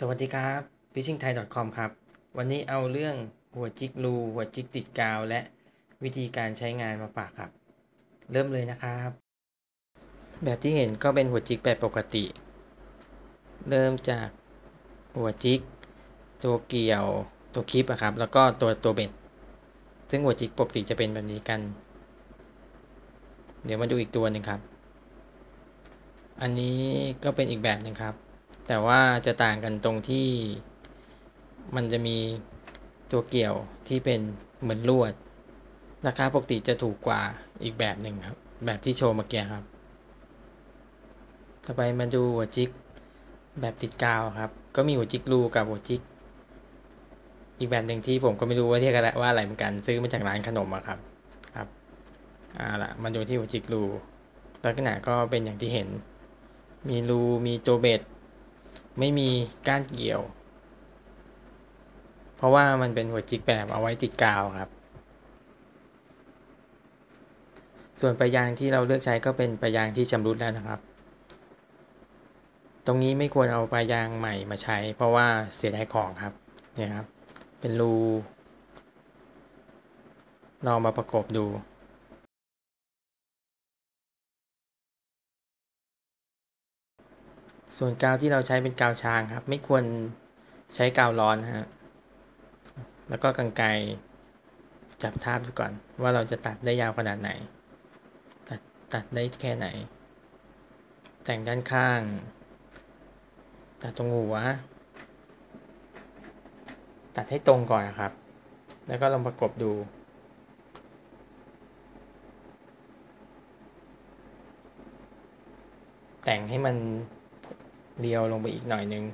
สวัสดีครับ fishingthai.com ครับ วันนี้เอาเรื่องหัวจิกรูหัวจิกติดกาว และวิธีการใช้งานมาฝากครับ เริ่มเลยนะครับ แบบที่เห็นก็เป็นหัวจิกแบบปกติ เริ่มจากหัวจิก ตัวเกี่ยวตัวคลิปอะครับ แล้วก็ตัวตัวเบ็ด ซึ่งหัวจิกปกติจะเป็นแบบนี้กัน เดี๋ยวมาดูอีกตัวหนึ่งครับ อันนี้ก็เป็นอีกแบบหนึ่งครับ แต่ว่าจะต่างกันตรงที่มันจะมีตัวเกี่ยวที่เป็นเหมือนลวด ราคาปกติจะถูกกว่าอีกแบบหนึ่งครับ แบบที่โชว์เมื่อกี้ครับ ต่อไปมาดูหัวจิกแบบติดกาวครับ ก็มีหัวจิกรูกับหัวจิกอีกแบบหนึ่งที่ผมก็ไม่รู้ว่าเรียกว่าอะไรเหมือนกันซื้อมาจากร้านขนมอะครับครับอ่าละมาดูที่หัวจิกรูลักษณะก็เป็นอย่างที่เห็น มีรูมีตัวเบ็ด ไม่มีก้านเกี่ยว เพราะว่ามันเป็นหัวจิกแบบเอาไว้ติดกาวครับ ส่วนปลายยางที่เราเลือกใช้ก็เป็นปลายยางที่ชำรุดแล้วนะครับ ตรงนี้ไม่ควรเอาปลายางใหม่มาใช้ เพราะว่าเสียดายของครับเนี่ยครับ เป็นรูลองมาประกบดู ส่วนกาวที่เราใช้เป็นกาวช้างครับ ไม่ควรใช้กาวร้อนฮะ แล้วก็กางไกรจับทาบดูก่อน ว่าเราจะตัดได้ยาวขนาดไหน ตัดตัดได้แค่ไหน แต่งด้านข้าง ตัดตรงหัว ตัดให้ตรงก่อนครับ แล้วก็ลองประกบดูแต่งให้มัน เรียวลงไปอีกหน่อยนึง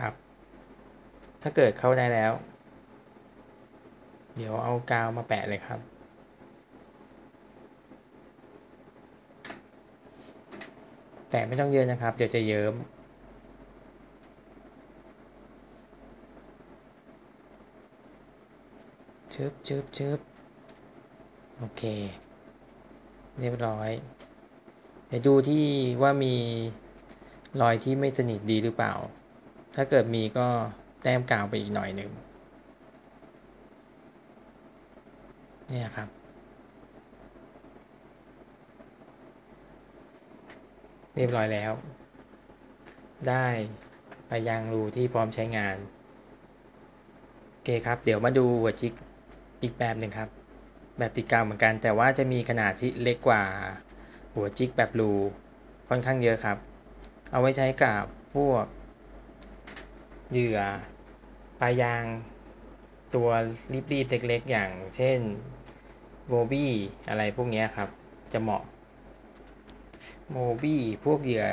ครับ ถ้าเกิดเข้าได้แล้ว เดี๋ยวเอากาวมาแปะเลยครับแต่ไม่ต้องเยอะนะครับ เดี๋ยวจะเยิ้มชึบชึบชึบโอเค เรียบร้อย ดี๋ยวดูที่ว่ามีรอยที่ไม่สนิทดีหรือเปล่า ถ้าเกิดมีก็แต้มกาวไปอีกหน่อยหนึ่งนี่ครับ เรียบร้อยแล้ว ได้ไปยางรูที่พร้อมใช้งาน โอเคครับ เดี๋ยวมาดูหัวจิกอีกแบบหนึ่งครับ แบบติดกาวเหมือนกัน แต่ว่าจะมีขนาดที่เล็กกว่า หัวจิกแบบรูค่อนข้างเยอะครับ เอาไว้ใช้กับพวก เหยื่อปลายาง ตัวรีบๆเล็กๆ อย่างเช่นโมบี้อะไรพวกนี้ครับ จะเหมาะโมบี้พวกเหยื่อ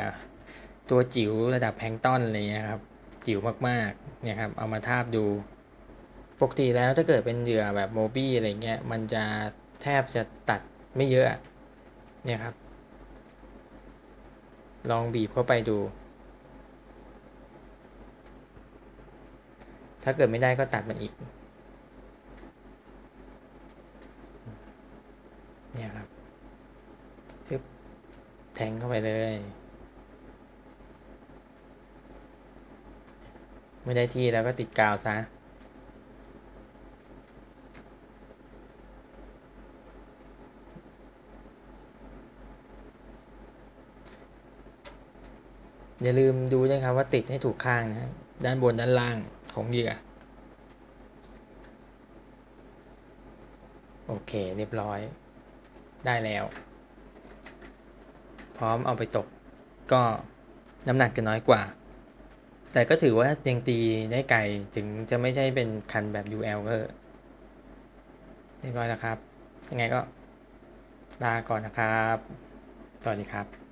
ตัวจิ๋วระดับแพงต้นอะไรเงี้ยครับ จิ๋วมากๆเนี่ยครับเอามาทาบดูปกติแล้วถ้าเกิดเป็นเหยื่อแบบโมบี้อะไรเงี้ยมันจะแทบจะตัดไม่เยอะเนี่ยครับ ลองบีบเข้าไปดู ถ้าเกิดไม่ได้ก็ตัดมันอีกเนี่ยครับจึ๊บแทงเข้าไปเลย ไม่ได้ที่แล้วก็ติดกาวซะ อย่าลืมดูนะครับว่าติดให้ถูกข้างนะด้านบนด้านล่างของเหยื่อ โอเคเรียบร้อย ได้แล้ว พร้อมเอาไปตก ก็น้ำหนักจะน้อยกว่า แต่ก็ถือว่ายังตีได้ไกลถึงจะไม่ใช่เป็นคันแบบ UL ก็เรียบร้อยแล้วครับ ยังไงก็ลาก่อนนะครับ สวัสดีครับ